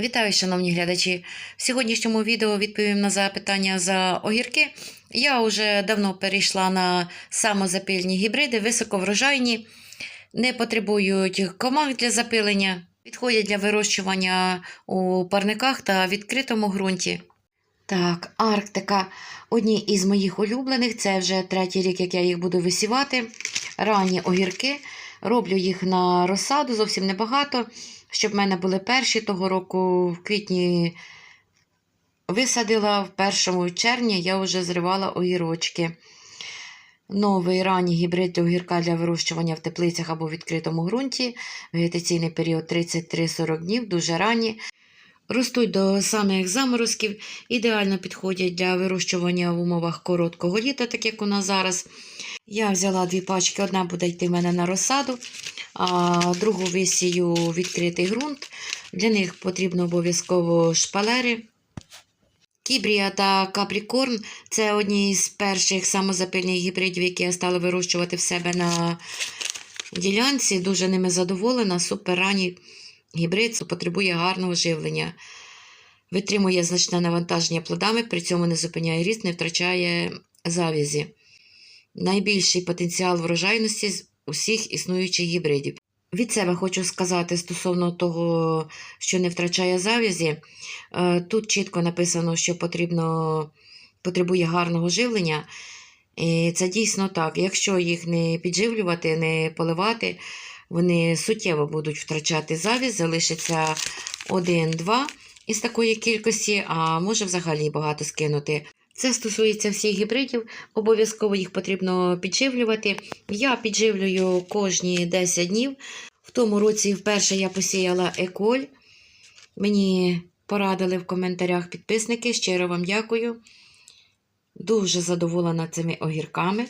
Вітаю, шановні глядачі! В сьогоднішньому відео відповім на запитання за огірки. Я вже давно перейшла на самозапильні гібриди, високоврожайні, не потребують комах для запилення, підходять для вирощування у парниках та відкритому ґрунті. Так, Арктика одні із моїх улюблених. Це вже третій рік, як я їх буду висівати. Ранні огірки. Роблю їх на розсаду, зовсім небагато. Щоб в мене були перші того року в квітні висадила, в першому червні я вже зривала огірочки. Новий ранній гібрид огірка для вирощування в теплицях або в відкритому ґрунті. Вегетаційний період 33-40 днів, дуже ранні. Ростуть до самих заморозків, ідеально підходять для вирощування в умовах короткого літа, так як у нас зараз. Я взяла дві пачки, одна буде йти в мене на розсаду, а другу висію відкритий ґрунт. Для них потрібно обов'язково шпалери. Кібрія та Капрікорн це одні з перших самозапильних гібридів, які я стала вирощувати в себе на ділянці. Дуже ними задоволена. Супер ранній гібрид потребує гарного живлення. Витримує значне навантаження плодами, при цьому не зупиняє ріст, не втрачає завязі. Найбільший потенціал врожайності з усіх існуючих гібридів. Від себе хочу сказати стосовно того, що не втрачає завязі. Е, Тут чітко написано, що потрібно, потребує гарного живлення. І це дійсно так. Якщо їх не підживлювати, не поливати, вони суттєво будуть втрачати завість, залишиться один-два із такої кількості, а може взагалі багато скинути. Це стосується всіх гібридів, обов'язково їх потрібно підживлювати. Я підживлюю кожні 10 днів. В тому році вперше я посіяла еколь. Мені порадили в коментарях підписники. Щиро вам дякую. Дуже задоволена цими огірками.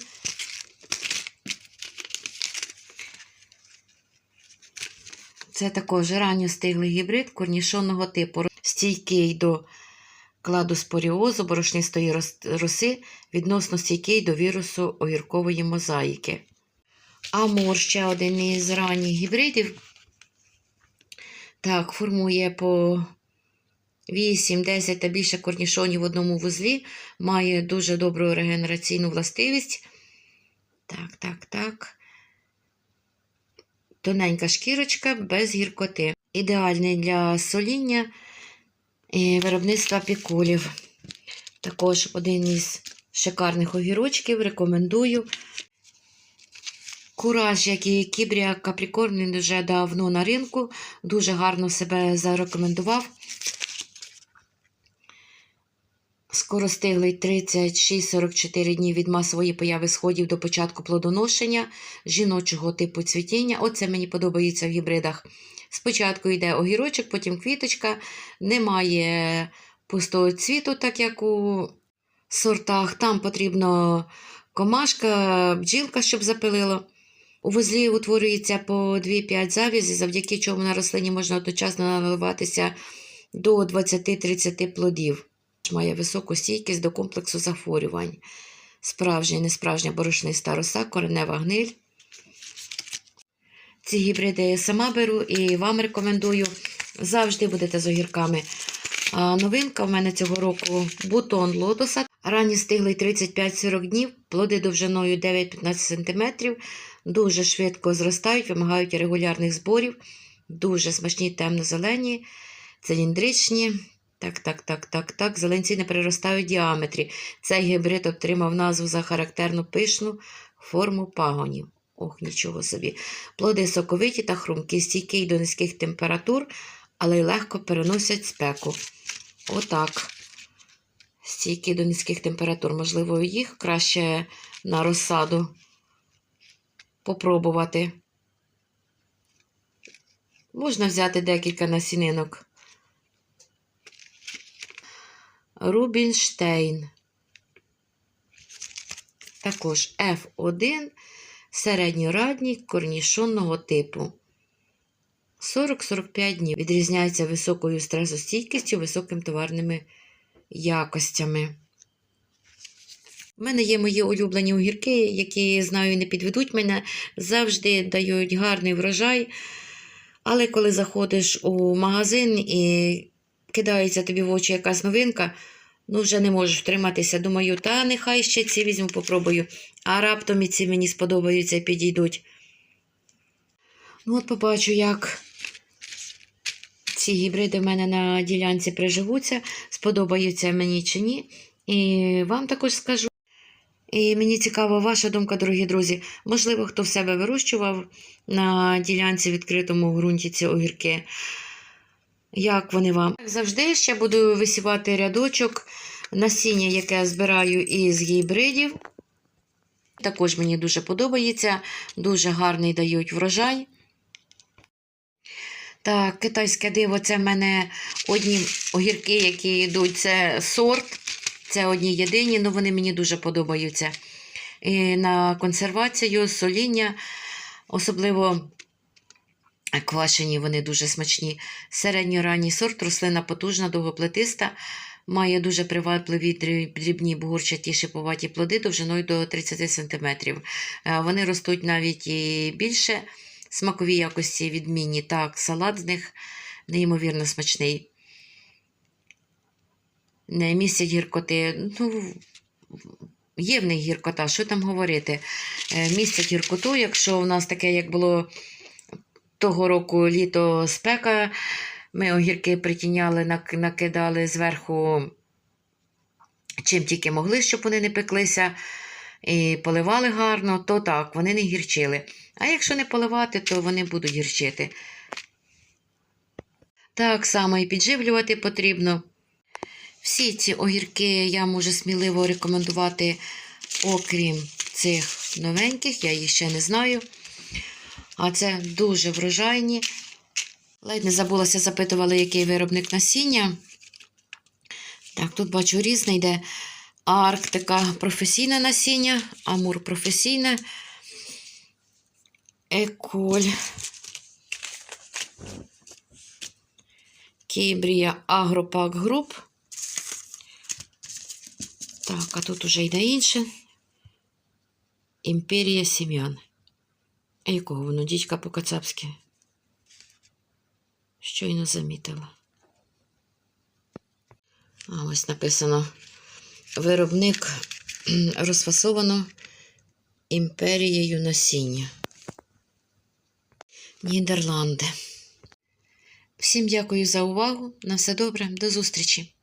Це також ранньо стиглий гібрид корнішонного типу, стійкий до кладоспоріозу, борошнистої роси, відносно стійкий до вірусу огіркової мозаїки. Амур ще один із ранніх гібридів. Так, формує по 8, 10 та більше корнішонів в одному вузлі, має дуже добру регенераційну властивість. Так, так, так. Тоненька шкірочка без гіркоти. Ідеальний для соління і виробництва пікулів. Також один із шикарних огірочків. Рекомендую. Кураж, як і Кібрія Капрікорн, він вже давно на ринку, дуже гарно себе зарекомендував. Скоростиглий 36-44 дні від масової появи сходів до початку плодоношення жіночого типу цвітіння. Оце мені подобається в гібридах. Спочатку йде огірочок, потім квіточка, немає пустого цвіту, так як у сортах. Там потрібно комашка, бджілка, щоб запилило. У вузлі утворюється по 2-5 завязі, завдяки чому на рослині можна одночасно наливатися до 20-30 плодів. Має високу стійкість до комплексу захворювань. Справжня і несправжня борошниста роса, коренева гниль. Ці гібриди я сама беру і вам рекомендую. Завжди будете з огірками. А новинка в мене цього року бутон лотоса. Ранні стиглий 35-40 днів, плоди довжиною 9-15 см. Дуже швидко зростають, вимагають регулярних зборів. Дуже смачні темно-зелені, циліндричні. Так, так, так, так, так. Зеленці не приростають в діаметрі. Цей гібрид отримав назву за характерну пишну форму пагонів. Ох, нічого собі. Плоди соковиті та хрумкі, стійкі до низьких температур, але й легко переносять спеку. Отак. Стійкі до низьких температур. Можливо, їх краще на розсаду попробувати. Можна взяти декілька насінинок. Рубінштейн. Також F1 середньорадній корнішонного типу. 40-45 днів. Відрізняється високою стресостійкістю, високими товарними якостями. У мене є мої улюблені огірки, які, знаю, не підведуть мене, завжди дають гарний врожай. Але коли заходиш у магазин і кидається тобі в очі якась новинка, ну вже не можеш втриматися. Думаю, та нехай ще ці візьму, попробую. А раптом і ці мені сподобаються і підійдуть. Ну, от побачу, як ці гібриди в мене на ділянці приживуться, сподобаються мені чи ні. І вам також скажу. І мені цікава ваша думка, дорогі друзі. Можливо, хто в себе вирощував на ділянці відкритому ґрунті ці огірки. Як вони вам? Як завжди, ще буду висівати рядочок насіння, яке я збираю із гібридів. Також мені дуже подобається, дуже гарний дають врожай. Так, китайське диво це в мене одні огірки, які йдуть, це сорт. Це одні єдині, але вони мені дуже подобаються. І на консервацію, соління, особливо квашені, вони дуже смачні. Середньоранній сорт, рослина потужна, довгоплетиста, має дуже привабливі дріб- дрібні бугурчаті шиповаті плоди довжиною до 30 см. Вони ростуть навіть і більше, смакові якості відмінні. Так, салат з них неймовірно смачний. Не містять гіркоти. Ну, є в них гіркота, що там говорити? Е, Містять гіркоту, якщо у нас таке, як було того року літо спека, ми огірки притіняли, накидали зверху, чим тільки могли, щоб вони не пеклися, і поливали гарно, то так, вони не гірчили. А якщо не поливати, то вони будуть гірчити. Так само і підживлювати потрібно. Всі ці огірки я можу сміливо рекомендувати, окрім цих новеньких, я їх ще не знаю. А це дуже врожайні. Ледь не забулася, запитували, який виробник насіння. Так, тут бачу різне йде. Арктика професійне насіння, Амур професійне. Еколь. Кібрія Агропак Груп. Так, а тут уже йде інше. Імперія сім'ян. А якого воно дідька по-кацапськи? Щойно замітила. А ось написано. Виробник розфасовано імперією насіння. Нідерланди. Всім дякую за увагу. На все добре. До зустрічі!